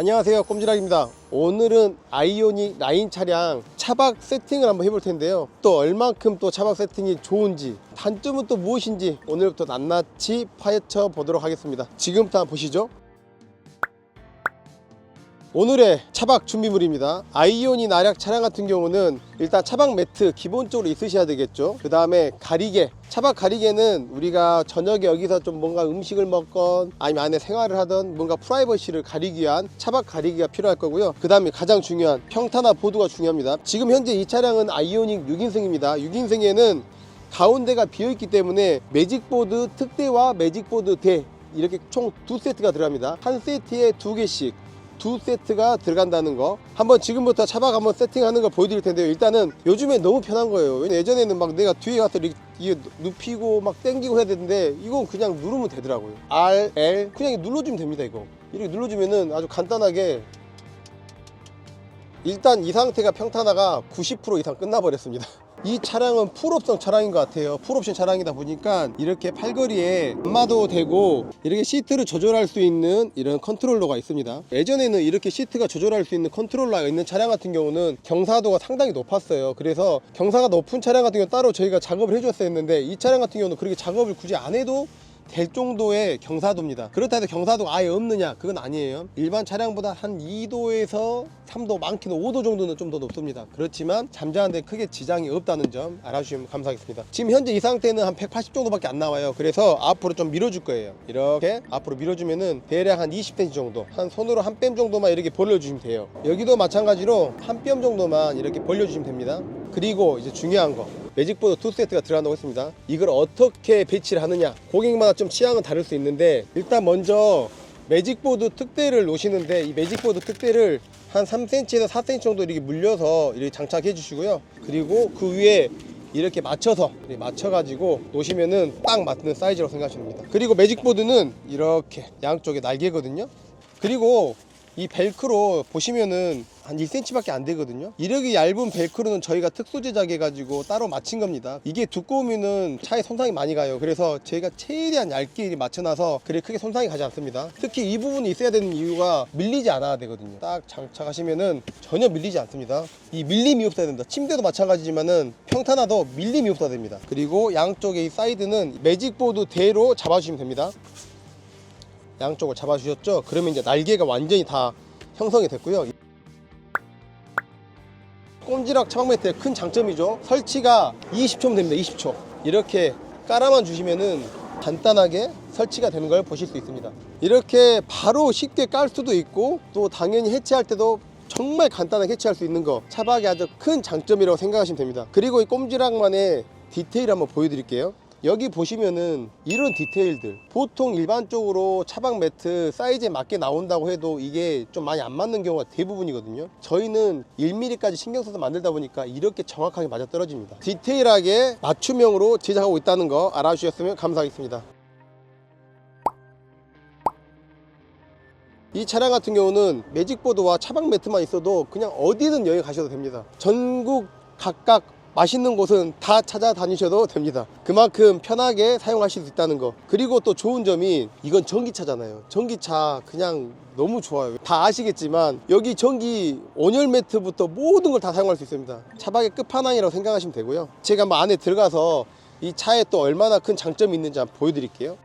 안녕하세요. 꼼지락입니다. 오늘은 아이오닉 9 차량 차박 세팅을 한번 해볼 텐데요. 또 얼만큼 또 차박 세팅이 좋은지 단점은 또 무엇인지 오늘부터 낱낱이 파헤쳐 보도록 하겠습니다. 지금부터 한번 보시죠 오늘의 차박 준비물입니다. 아이오니 나략 차량 같은 경우는 일단 차박 매트 기본적으로 있으셔야 되겠죠. 그 다음에 가리개. 차박 가리개는 우리가 저녁에 여기서 좀 뭔가 음식을 먹건 아니면 안에 생활을 하던 뭔가 프라이버시를 가리기 위한 차박 가리개가 필요할 거고요. 그 다음에 가장 중요한 평탄화 보드가 중요합니다. 지금 현재 이 차량은 아이오닉 6인승입니다. 6인승에는 가운데가 비어있기 때문에 매직보드 특대와 매직보드 대 이렇게 총 두 세트가 들어갑니다. 한 세트에 두 개씩 두 세트가 들어간다는 거. 한번 지금부터 차박 한번 세팅하는 거 보여드릴 텐데요. 일단은 요즘에 너무 편한 거예요. 예전에는 막 내가 뒤에 가서 이게 눕히고 막 당기고 해야 되는데 이건 그냥 누르면 되더라고요. R, L 그냥 눌러주면 됩니다 이거. 이렇게 눌러주면은 아주 간단하게 일단 이 상태가 평탄화가 90% 이상 끝나버렸습니다. 이 차량은 풀옵션 차량인 것 같아요. 풀옵션 차량이다 보니까 이렇게 팔걸이에 안마도 되고 이렇게 시트를 조절할 수 있는 이런 컨트롤러가 있습니다. 예전에는 이렇게 시트가 조절할 수 있는 컨트롤러가 있는 차량 같은 경우는 경사도가 상당히 높았어요. 그래서 경사가 높은 차량 같은 경우 따로 저희가 작업을 해줬어야 했는데 이 차량 같은 경우는 그렇게 작업을 굳이 안 해도 될 정도의 경사도입니다. 그렇다 해서 경사도가 아예 없느냐? 그건 아니에요. 일반 차량보다 한 2도에서 3도, 많게는 5도 정도는 좀 더 높습니다. 그렇지만 잠자는 데 크게 지장이 없다는 점 알아주시면 감사하겠습니다. 지금 현재 이 상태는 한 180 정도밖에 안 나와요. 그래서 앞으로 좀 밀어줄 거예요. 이렇게 앞으로 밀어주면은 대략 한 20cm 정도, 한 손으로 한 뺨 정도만 이렇게 벌려주시면 돼요. 여기도 마찬가지로 한뼘 정도만 이렇게 벌려주시면 됩니다. 그리고 이제 중요한 거 매직보드 투 세트가 들어간다고 했습니다. 이걸 어떻게 배치를 하느냐 고객마다 좀 취향은 다를 수 있는데 일단 먼저 매직보드 특대를 놓으시는데 이 매직보드 특대를 한 3cm에서 4cm 정도 이렇게 물려서 이렇게 장착해 주시고요. 그리고 그 위에 이렇게 맞춰서 이렇게 맞춰가지고 놓으시면은 딱 맞는 사이즈로 생각하시면 됩니다. 그리고 매직보드는 이렇게 양쪽에 날개거든요. 그리고 이 벨크로 보시면은 한 1cm밖에 안 되거든요. 이렇게 얇은 벨크로는 저희가 특수 제작해 가지고 따로 맞춘 겁니다. 이게 두꺼우면은 차에 손상이 많이 가요. 그래서 저희가 최대한 얇게 맞춰놔서 그리 크게 손상이 가지 않습니다. 특히 이 부분이 있어야 되는 이유가 밀리지 않아야 되거든요. 딱 장착하시면은 전혀 밀리지 않습니다. 이 밀림이 없어야 된다. 침대도 마찬가지지만은 평탄화도 밀림이 없어야 됩니다. 그리고 양쪽에 이 사이드는 매직보드 대로 잡아주시면 됩니다 양쪽을 잡아주셨죠? 그러면 이제 날개가 완전히 다 형성이 됐고요. 꼼지락 차박 매트의 큰 장점이죠. 설치가 20초면 됩니다. 20초. 이렇게 깔아만 주시면은 간단하게 설치가 되는 걸 보실 수 있습니다. 이렇게 바로 쉽게 깔 수도 있고 또 당연히 해체할 때도 정말 간단하게 해체할 수 있는 거 차박의 아주 큰 장점이라고 생각하시면 됩니다. 그리고 이 꼼지락만의 디테일 한번 보여드릴게요. 여기 보시면은 이런 디테일들 보통 일반적으로 차박 매트 사이즈에 맞게 나온다고 해도 이게 좀 많이 안 맞는 경우가 대부분이거든요. 저희는 1mm까지 신경 써서 만들다 보니까 이렇게 정확하게 맞아 떨어집니다. 디테일하게 맞춤형으로 제작하고 있다는 거 알아주셨으면 감사하겠습니다. 이 차량 같은 경우는 매직보드와 차박 매트만 있어도 그냥 어디든 여행 가셔도 됩니다. 전국 각각 맛있는 곳은 다 찾아다니셔도 됩니다. 그만큼 편하게 사용하실 수 있다는 거. 그리고 또 좋은 점이 이건 전기차잖아요. 전기차 그냥 너무 좋아요. 다 아시겠지만 여기 전기 온열 매트부터 모든 걸 다 사용할 수 있습니다. 차박의 끝판왕이라고 생각하시면 되고요. 제가 한번 안에 들어가서 이 차에 또 얼마나 큰 장점이 있는지 한번 보여드릴게요.